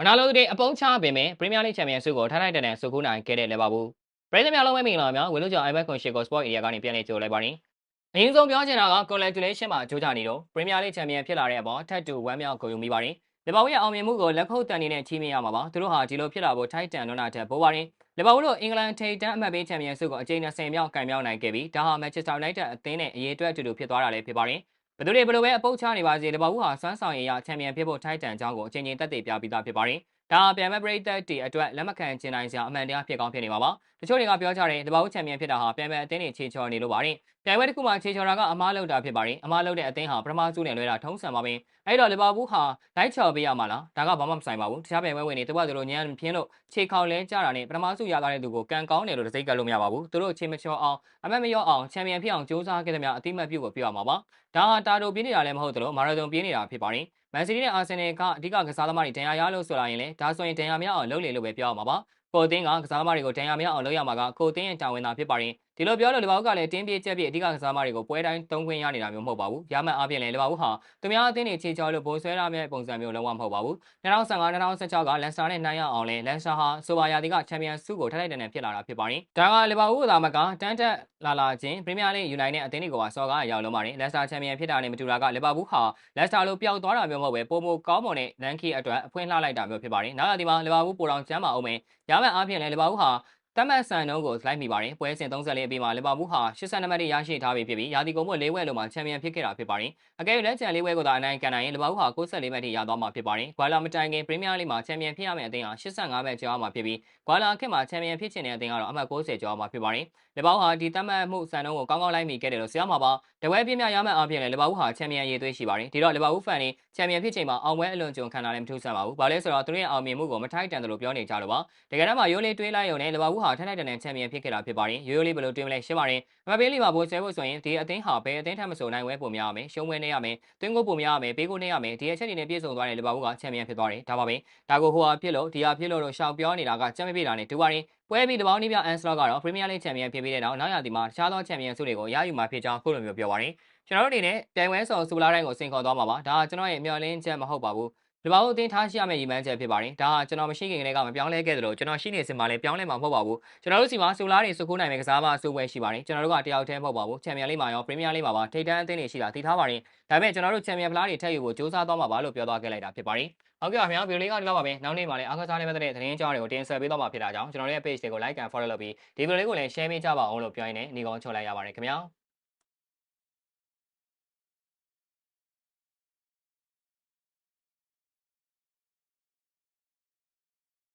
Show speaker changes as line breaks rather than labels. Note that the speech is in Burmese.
မနာလိုသူတွေအပုံးချပင်ပင်ပရီးမီးယားလိချန်ပီယံဆုကိုထိုင်းထိုင်းတန်တန်ဆုခိုးနိုင်ခဲ့တဲ့လက်ပါဘူးပရိသတ်များလုံးဝမင်္ဂလာများဝင်လို့ကြောင့် iBet Consigo Sport Area ကနေပြန်လည်ကြိုလိုက်ပါရင်အရင်ဆုံးပြောချင်တာက congratulation မှာကြိုးကြနေတော့ပရီးမီးယားလိချန်ပီယံဖြစ်လာတဲ့အပေါ်ထပ်တူဝမ်းမြောက်ဂုဏ်ယူမိပါတယ်လက်ပါဘူးရဲ့အောင်မြင်မှုကိုလက်ခုပ်တန်နေတဲ့ချီးမြှင့်ရမှာပါသူတို့ဟာဒီလိုဖြစ်လာဖို့ထိုက်တန်လွန်းတာထက်ပိုပါတယ်လက်ပါဘူးတို့အင်္ဂလန်ထိပ်တန်းအမှတ်ပေးချန်ပီယံဆုကိုအကြိမ်20မြောက်ကင်မြောက်နိုင်ခဲ့ပြီးဒါဟာ Manchester United အသင်းနဲ့အရေးအတွက်အတူတူဖြစ်သွားတာလည်းဖြစ်ပါတယ် ဘယ်သူတွေဘယ်လိုပဲအပုတ်ချနေပါစေလက်ပါဘူးဟာစွမ်းဆောင်ရည်ရချန်ပီယံဖြစ်ဖို့ထိုက်တန်ကြောင်းကိုအချိန်ချင်းတက်တည်ပြပြီးသားဖြစ်ပါတယ်ဒါပြန်မဲ့ပရိသတ်တွေအတွက်လက်မခံကျင်နိုင်စရာအမှန်တရားဖြစ်ကောင်းဖြစ်နေမှာပါတချို့တွေကပြောကြတယ်တဘာဦးချန်ပီယံဖြစ်တာဟာပြန်မဲ့အသင်းတွေခြေချော်နေလို့ပါတယ်ပြိုင်ပွဲတစ်ခုမှာခြေချော်တာကအမားလောက်တာဖြစ်ပါတယ်အမားလောက်တဲ့အသင်းဟာပထမစုနဲ့လွဲတာထုံးစံပါပဲအဲ့တော့လီဗာပူးဟာလိုက်ချော်ပေးရမှာလားဒါကဘာမှမဆိုင်ပါဘူးတခြားပြိုင်ပွဲဝင်တွေတပတ်သူတို့ညံပြင်းလို့ခြေခေါင်လဲကြတာနဲ့ပထမစုရလာတဲ့သူကိုကန်ကောင်းတယ်လို့တစိမ့်ကတ်လို့မရပါဘူးသူတို့ခြေမချော်အောင်အမတ်မရောအောင်ချန်ပီယံဖြစ်အောင်စ조사ခဲ့တဲ့များအတိမတ်ပြုတ်ကိုပြောရမှာပါဒါဟာတာတိုပြင်းနေတာလည်းမဟုတ်သလိုမာရာဒွန်ပြင်းနေတာဖြစ်ပါတယ်မန်စီးတီးနဲ့အာဆင်နယ်ကအဓိကကစားသမားတွေဒဏ်ရာရလို့ဆိုလာရင်လည်းဒါဆိုရင်ဒဏ်ရာများအောင်လုပ်လေလို့ပဲပြောရမှာပါ ကိုအသင်းကကစားသမားတွေကိုဒဏ်ရာများအောင်လုပ်ရမှာကကိုအသင်းရဲ့တာဝန်သာဖြစ်ပါတယ်ဒီလိုပြောလို့လီဗာပူးကလည်းတင်းပြေးချက်ပြေးအဓိကကစားသမားတွေကိုပွဲတိုင်းသုံးခွင့်ရနေတာမျိုးမဟုတ်ပါဘူးရမှန်အားဖြင့်လည်းလီဗာပူးဟာသူများအသင်းတွေခြေချော်လို့ဘိုးဆွဲရမယ့်ပုံစံမျိုးလုံးဝမဟုတ်ပါဘူး2015-2016ကလန်စတာနဲ့နိုင်ရအောင်လဲလန်စတာဟာဆိုပါယာတီကချန်ပီယံဆုကိုထိုက်ထိုက်တန်တန်ဖြစ်လာတာဖြစ်ပါတယ်ဒါကလီဗာပူးကသာမကတန်းတက်လာလာချင်းပရီးမီးယားလိယူနိုက်နဲ့အသင်းတွေကစော်ကားရောက်လုံးပါတယ်လက်စတာချန်ပီယံဖြစ်တာနဲ့မတူတာကလီဗာပူးဟာလက်စတာလိုပျောက်သွားတာမျိုးမဟုတ်ပဲပုံမကောင်းမွန်တဲ့လန်ခီအတွက်အဖွင့်လှလိုက်တာမျိုးဖြစ်ပါတယ်နောက်ရဒီမှာလီဗာပူးပိုတောင်ကျမ်းပါအောင်မယ်ရမှန်အားဖြင့်လည်းလီဗာပူးဟာ တမတ်ဆန်နှုန်းကိုလိုက်မိပါတယ်ပွဲစဉ်34အပြီးမှာလီဗာပူးဟာ82မှတ်ရရှိထားပြီးဖြစ်ပြီးရာသီကုန်မှု၄ဝက်လုံးမှာချန်ပီယံဖြစ်ခဲ့တာဖြစ်ပါတယ်အကယ်၍လက်ချန်၄ဝက်ကိုသာအနိုင်ကန်နိုင်ရင်လီဗာပူးဟာ64မှတ်ထိရသွားမှာဖြစ်ပါတယ်ဂွာလာမတိုင်ခင်ပရီးမီးယားလိမှာချန်ပီယံဖြစ်ရမယ့်အသင်းဟာ85မှတ်ကျော်မှာဖြစ်ပြီးဂွာလာခေတ်မှာချန်ပီယံဖြစ်ချင်တဲ့အသင်းကတော့အမှတ်60ကျော်မှာဖြစ်ပါတယ်လီဗာပူးဟာဒီတမတ်မှုစံနှုန်းကိုကောင်းကောင်းလိုက်မိခဲ့တယ်လို့ဆရာမှာပါတပွဲပြင်းပြရမယ့်အားဖြင့်လည်းလီဗာပူးဟာချန်ပီယံရည်သွေးရှိပါတယ်ဒီတော့လီဗာပူးဖန်တွေချန်ပီယံဖြစ်ချိန်မှာအောင်ပွဲအလွန်ကြုံခံတာလည်းမထူးဆန်းပါဘူးဘာလဲဆိုတော့သူတို့ရဲ့အောင်မြင်မှုကိုမထိုက်တန်တယ်လို့ပြောနေကြလို့ပါတကယ်တမ်းမှာရိုးလေးတွေးလိုက်ရုံနဲ့လီဗာပူးဟာထိုက်ထိုက်တန်တန်ချန်ပီယံဖြစ်ခဲ့တာဖြစ်ပါတယ်ရိုးရိုးလေးဘယ်လိုတွေးမလဲရှင်းပါတယ်မပေးလီမှာဘိုးဆဲဖို့ဆိုရင်ဒီအသင်းဟာဘယ်အသင်းထက်မဆိုနိုင်ဝဲပုံများရမယ်ရှုံးဝဲနေရမယ်တွင်းကိုပုံများရမယ်ပေးကိုနေရမယ်ဒီအချက်တွေနဲ့ပြည့်စုံသွားတဲ့လီဗာပူးကချန်ပီယံဖြစ်သွားတယ်ဒါပါပဲဒါကိုဟိုဟာဖြစ်လို့ဒီဟာဖြစ်လို့လို့ရှောက်ပြောနေတာကကြက်မပြတာနဲ့တူပါတယ်ပွဲပြီးတပေါင်းနည်းပြအန်စလော့ကတော့ပရီးမီးယားလိချန်ပီယံဖြစ်ပြီးတဲ့နောက်နောက်ရာသီမှာတခြားသောချန်ပီယံဆုတွေကိုရယူမှာဖြစ်ကြောင်းခုလိုမျိုးပြောပါတယ်ကျွန်တော်တို့အနေနဲ့ပြိုင်ပွဲဆောင်စူလာတိုင်းကိုစင်ခေါ်သွားမှာပါဒါကကျွန်တော်ရဲ့မျှော်လင့်ချက်မဟုတ်ပါဘူး ဒီဘာလို့အတင်းထားရှိရမယ့်ရည်မှန်းချက်ဖြစ်ပါတယ်ဒါဟာကျွန်တော်မရှိခင်ကလေးကမပြောင်းလဲခဲ့သလိုကျွန်တော်ရှိနေစင်မှာလည်းပြောင်းလဲမှာမဟုတ်ပါဘူးကျွန်တော်တို့စီမှာစူလာတွေစုခိုးနိုင်မယ့်ကစားမအစုပွဲရှိပါတယ်ကျွန်တော်တို့ကတယောက်တည်းမဟုတ်ပါဘူးချန်ပီယံလိမှာရောပရီးမီးယားလိမှာပါထိပ်တန်းအသင်းတွေရှိတာသိထားပါတယ်ဒါပေမဲ့ကျွန်တော်တို့ချန်ပီယံဖလားတွေထပ်ယူဖို့စူးစမ်းသွားမှာပါလို့ပြောသွားခဲ့လိုက်တာဖြစ်ပါတယ်ဟုတ်ကဲ့ပါခင်ဗျာဗီဒီယိုလေးကဒီလောက်ပါပဲနောက်နေ့မှာလည်းအားကစားနဲ့ပတ်သက်တဲ့သတင်းကြောင်းတွေကိုတင်ဆက်ပေးသွားမှာဖြစ်တာကြောင့်ကျွန်တော်တို့ရဲ့ page တွေကို like and follow လုပ်ပြီးဒီဗီဒီယိုလေးကိုလည်း share ပေးကြပါအောင်လို့ပြောရင်းနဲ့ညီကုန်းချုပ်လိုက်ရပါတယ်ခင်ဗျာ